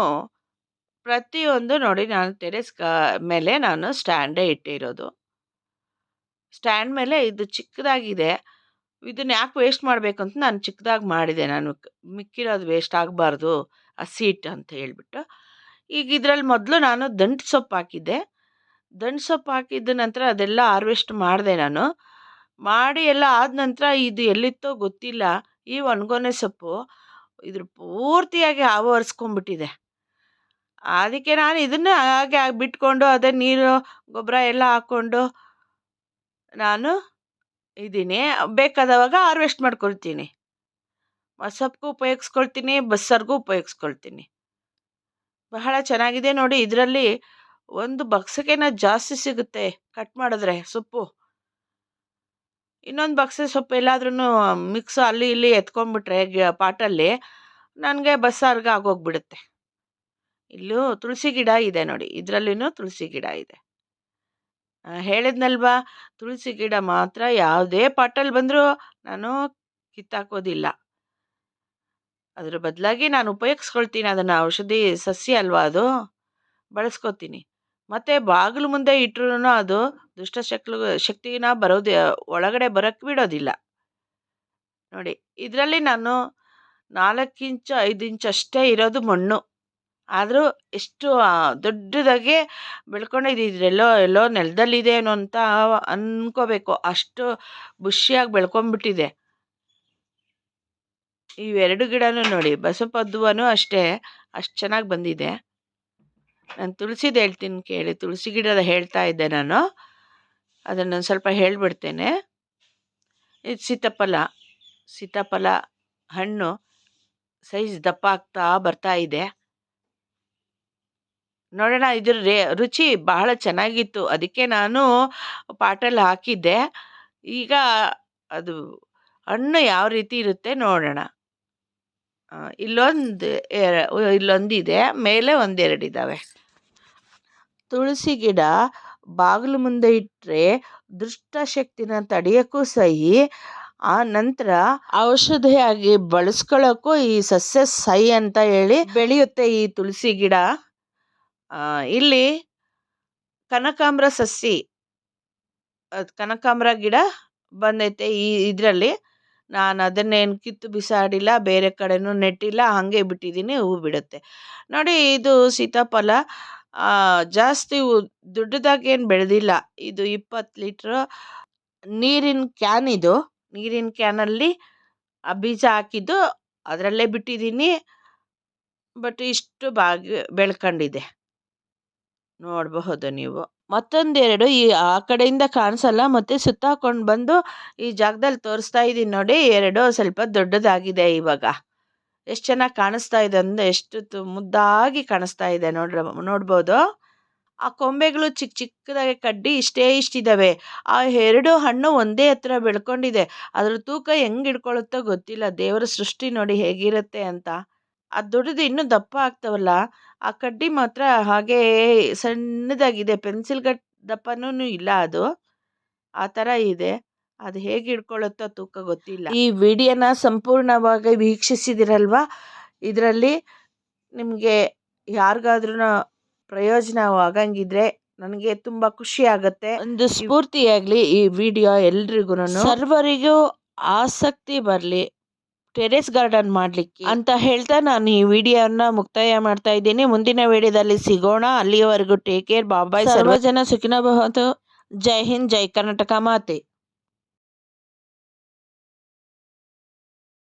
ಪ್ರತಿಯೊಂದು ನೋಡಿ, ನಾನು ಟೆರೆಸ್ ಮೇಲೆ ನಾನು ಸ್ಟ್ಯಾಂಡೇ ಇಟ್ಟಿರೋದು. ಸ್ಟ್ಯಾಂಡ್ ಮೇಲೆ ಇದು ಚಿಕ್ಕದಾಗಿದೆ. ಇದನ್ನ ಯಾಕೆ ವೇಸ್ಟ್ ಮಾಡಬೇಕು ಅಂತ ನಾನು ಚಿಕ್ಕದಾಗಿ ಮಾಡಿದೆ. ನಾನು ಮಿಕ್ಕಿರೋದು ವೇಸ್ಟ್ ಆಗಬಾರ್ದು, ಆ ಸೀಟ್ ಅಂತ ಹೇಳ್ಬಿಟ್ಟು. ಈಗ ಇದರಲ್ಲಿ ಮೊದಲು ನಾನು ದಂಟು ಸೊಪ್ಪು ಹಾಕಿದ್ದೆ. ದಂಟು ಸೊಪ್ಪು ಹಾಕಿದ ನಂತರ ಅದೆಲ್ಲ ಹಾರ್ವೆಸ್ಟ್ ಮಾಡಿದೆ ನಾನು. ಮಾಡಿ ಎಲ್ಲ ಆದ ನಂತರ ಇದು ಎಲ್ಲಿತ್ತೋ ಗೊತ್ತಿಲ್ಲ. ಈ ಒಣಗೊನೆ ಸೊಪ್ಪು ಇದ್ರ ಪೂರ್ತಿಯಾಗಿ ಆವರಿಸ್ಕೊಂಡ್ಬಿಟ್ಟಿದೆ. ಅದಕ್ಕೆ ನಾನು ಇದನ್ನ ಹಾಗೆ ಬಿಟ್ಕೊಂಡು ಅದೇ ನೀರು, ಗೊಬ್ಬರ ಎಲ್ಲ ಹಾಕ್ಕೊಂಡು ನಾನು ಇದ್ದೀನಿ. ಬೇಕಾದವಾಗ ಹಾರ್ವೆಸ್ಟ್ ಮಾಡ್ಕೊಳ್ತೀನಿ. ಮಸಪ್ಗೂ ಉಪಯೋಗಿಸ್ಕೊಳ್ತೀನಿ, ಬಸ್ಸಾರಿಗೂ ಉಪಯೋಗಿಸ್ಕೊಳ್ತೀನಿ. ಬಹಳ ಚೆನ್ನಾಗಿದೆ ನೋಡಿ. ಇದರಲ್ಲಿ ಒಂದು ಬಕ್ಸಕ್ಕೆನ ಜಾಸ್ತಿ ಸಿಗುತ್ತೆ ಕಟ್ ಮಾಡಿದ್ರೆ ಸೊಪ್ಪು. ಇನ್ನೊಂದು ಬಕ್ಸೆ ಸೊಪ್ಪು ಎಲ್ಲಾದ್ರೂ ಮಿಕ್ಸ್ ಅಲ್ಲಿ ಇಲ್ಲಿ ಎತ್ಕೊಂಡ್ಬಿಟ್ರೆ ಗ- ಪಾಟಲ್ಲಿ ನನಗೆ ಬಸ್ಸಾರ್ಗೆ ಆಗೋಗ್ಬಿಡುತ್ತೆ. ಇಲ್ಲೂ ತುಳಸಿ ಗಿಡ ಇದೆ ನೋಡಿ. ಇದರಲ್ಲಿನೂ ತುಳಸಿ ಗಿಡ ಇದೆ. ಹೇಳಿದ್ನಲ್ವಾ? ತುಳಸಿ ಗಿಡ ಮಾತ್ರ ಯಾವುದೇ ಪಾಟಲ್ಲಿ ಬಂದರೂ ನಾನು ಕಿತ್ತಾಕೋದಿಲ್ಲ. ಅದ್ರ ಬದಲಾಗಿ ನಾನು ಉಪಯೋಗಿಸ್ಕೊಳ್ತೀನಿ ಅದನ್ನು ಔಷಧಿ ಸಸ್ಯ ಅಲ್ವಾ ಅದು? ಬಳಸ್ಕೊತೀನಿ. ಮತ್ತು ಬಾಗಿಲು ಮುಂದೆ ಇಟ್ರೂ ಅದು ದುಷ್ಟಶಕ್ಲು ಶಕ್ತಿನ ಬರೋದು, ಒಳಗಡೆ ಬರೋಕ್ಕೆ ಬಿಡೋದಿಲ್ಲ. ನೋಡಿ, ಇದರಲ್ಲಿ ನಾನು ನಾಲ್ಕು ಇಂಚು ಐದು ಇಂಚು ಅಷ್ಟೇ ಇರೋದು ಮಣ್ಣು. ಆದರೂ ಎಷ್ಟು ದೊಡ್ಡದಾಗಿ ದೊಡ್ಡದಾಗೆ ಬೆಳ್ಕೊಂಡಿದೆ ಇದೆಲ್ಲೋ ಎಲ್ಲೋ ನೆಲದಲ್ಲಿದೆ ಅನ್ನೋ ಅಂತ ಅನ್ಕೋಬೇಕು. ಅಷ್ಟು ಬುಷಿಯಾಗಿ ಬೆಳ್ಕೊಂಬಿಟ್ಟಿದೆ. ಇವೆರಡು ಗಿಡನೂ ನೋಡಿ ಬಸವಪದ್ದುವನು ಅಷ್ಟೇ, ಅಷ್ಟು ಚೆನ್ನಾಗಿ ಬಂದಿದೆ. ನಾನು ತುಳಸಿದು ಹೇಳ್ತೀನಿ ಕೇಳಿ, ತುಳಸಿ ಗಿಡದ ಹೇಳ್ತಾ ಇದ್ದೆ ನಾನು. ಅದನ್ನು ಸ್ವಲ್ಪ ಹೇಳಿಬಿಡ್ತೇನೆ. ಇದು ಸೀತಾಫಲ ಸೀತಾಫಲ ಹಣ್ಣು ಸೈಜ್ ದಪ್ಪ ಆಗ್ತಾ ಬರ್ತಾ ಇದೆ. ನೋಡೋಣ, ಇದ್ರ ರೇ, ರುಚಿ ಬಹಳ ಚೆನ್ನಾಗಿತ್ತು. ಅದಕ್ಕೆ ನಾನು ಪಾಟಲ್ಲಿ ಹಾಕಿದ್ದೆ. ಈಗ ಅದು ಹಣ್ಣು ಯಾವ ರೀತಿ ಇರುತ್ತೆ ನೋಡೋಣ. ಇಲ್ಲೊಂದು ಇಲ್ಲೊಂದಿದೆ ಮೇಲೆ ಒಂದೆರಡು ಇದ್ದಾವೆ ತುಳಸಿ ಗಿಡ ಬಾಗಿಲು ಮುಂದೆ ಇಟ್ಟರೆ ದುಷ್ಟಶಕ್ತಿನ ತಡೆಯೋಕ್ಕೂ ಸಹಿ, ಆ ನಂತರ ಔಷಧಿಯಾಗಿ ಬಳಸ್ಕೊಳ್ಳೋಕ್ಕೂ ಈ ಸಸ್ಯ ಸಹಿ ಅಂತ ಹೇಳಿ ಬೆಳೆಯುತ್ತೆ ಈ ತುಳಸಿ ಗಿಡ. ಇಲ್ಲಿ ಕನಕಾಂಬ್ರ ಸಸಿ ಕನಕಾಂಬ್ರ ಗಿಡ ಬಂದೈತೆ ಈ ಇದರಲ್ಲಿ. ನಾನು ಅದನ್ನೇನು ಕಿತ್ತು ಬಿಸಾಡಿಲ್ಲ, ಬೇರೆ ಕಡೆನೂ ನೆಟ್ಟಿಲ್ಲ, ಹಾಗೆ ಬಿಟ್ಟಿದ್ದೀನಿ ಹೂ ಬಿಡುತ್ತೆ. ನೋಡಿ, ಇದು ಸೀತಾಫಲ ಜಾಸ್ತಿ ದೊಡ್ಡದಾಗೇನು ಬೆಳೆದಿಲ್ಲ. ಇದು ಇಪ್ಪತ್ತು ಲೀಟ್ರ್ ನೀರಿನ ಕ್ಯಾನ್ ಇದು. ನೀರಿನ ಕ್ಯಾನಲ್ಲಿ ಆ ಬೀಜ ಹಾಕಿದ್ದು, ಅದರಲ್ಲೇ ಬಿಟ್ಟಿದ್ದೀನಿ. ಬಟ್ ಇಷ್ಟು ಬಾಗಿ ಬೆಳ್ಕೊಂಡಿದೆ. ನೋಡಬಹುದು ನೀವು. ಮತ್ತೊಂದೆರಡು ಈ ಆ ಕಡೆಯಿಂದ ಕಾಣಿಸಲ್ಲ, ಮತ್ತೆ ಸುತ್ತಾಕೊಂಡು ಬಂದು ಈ ಜಾಗದಲ್ಲಿ ತೋರಿಸ್ತಾ ಇದ್ದೀನಿ ನೋಡಿ, ಎರಡು ಸ್ವಲ್ಪ ದೊಡ್ಡದಾಗಿದೆ ಇವಾಗ. ಎಷ್ಟು ಚೆನ್ನಾಗಿ ಕಾಣಿಸ್ತಾ ಇದೆ ಅಂದರೆ ಎಷ್ಟು ಮುದ್ದಾಗಿ ಕಾಣಿಸ್ತಾ ಇದೆ ನೋಡ್ರ, ನೋಡ್ಬೋದು. ಆ ಕೊಂಬೆಗಳು ಚಿಕ್ಕ ಚಿಕ್ಕದಾಗಿ ಕಡ್ಡಿ ಇಷ್ಟೇ ಇಷ್ಟಿದ್ದಾವೆ ಆ ಎರಡು ಹಣ್ಣು ಒಂದೇ ಹತ್ರ ಬೆಳ್ಕೊಂಡಿದೆ. ಅದ್ರ ತೂಕ ಹೆಂಗೆ ಹಿಡ್ಕೊಳ್ಳುತ್ತೋ ಗೊತ್ತಿಲ್ಲ. ದೇವರ ಸೃಷ್ಟಿ ನೋಡಿ ಹೇಗಿರುತ್ತೆ ಅಂತ. ಅದು ದೊಡ್ಡದು ಇನ್ನೂ ದಪ್ಪ ಆಗ್ತಾವಲ್ಲ. ಆ ಕಡ್ಡಿ ಮಾತ್ರ ಹಾಗೇ ಸಣ್ಣದಾಗಿದೆ ಪೆನ್ಸಿಲ್ ಗಟ್ ದಪ್ಪನೂ ಇಲ್ಲ ಅದು. ಆ ಥರ ಇದೆ. ಅದು ಹೇಗೆ ಹಿಡ್ಕೊಳ್ಳುತ್ತೋ ತೂಕ ಗೊತ್ತಿಲ್ಲ. ಈ ವಿಡಿಯೋನ ಸಂಪೂರ್ಣವಾಗಿ ವೀಕ್ಷಿಸಿದಿರಲ್ವಾ? ಇದರಲ್ಲಿ ನಿಮಗೆ ಯಾರಿಗಾದ್ರೂ ಪ್ರಯೋಜನವಾಗಂಗಿದ್ರೆ ನನಗೆ ತುಂಬ ಖುಷಿ ಆಗುತ್ತೆ. ಒಂದು ಸ್ಫೂರ್ತಿಯಾಗಲಿ ಈ ವಿಡಿಯೋ ಎಲ್ರಿಗೂ ಸರ್ವರಿಗೂ ಆಸಕ್ತಿ ಬರಲಿ. ಟೆರೆಸ್ ಗಾರ್ಡನ್ ಮಾಡಲಿಕ್ಕೆ ಅಂತ ಹೇಳ್ತಾ ನಾನು ಈ ವಿಡಿಯೋನ ಮುಕ್ತಾಯ ಮಾಡ್ತಾ ಇದ್ದೀನಿ. ಮುಂದಿನ ವಿಡಿಯೋದಲ್ಲಿ ಸಿಗೋಣ. ಅಲ್ಲಿಯವರೆಗೂ ಟೇಕ್ ಕೇರ್. ಬಾಬಾಯ್ ಸರ್ವ ಜನ ಸುಖಿನ ಬಹುದು ಜೈ ಹಿಂದ್ ಜೈ ಕರ್ನಾಟಕ ಮಾತೆ.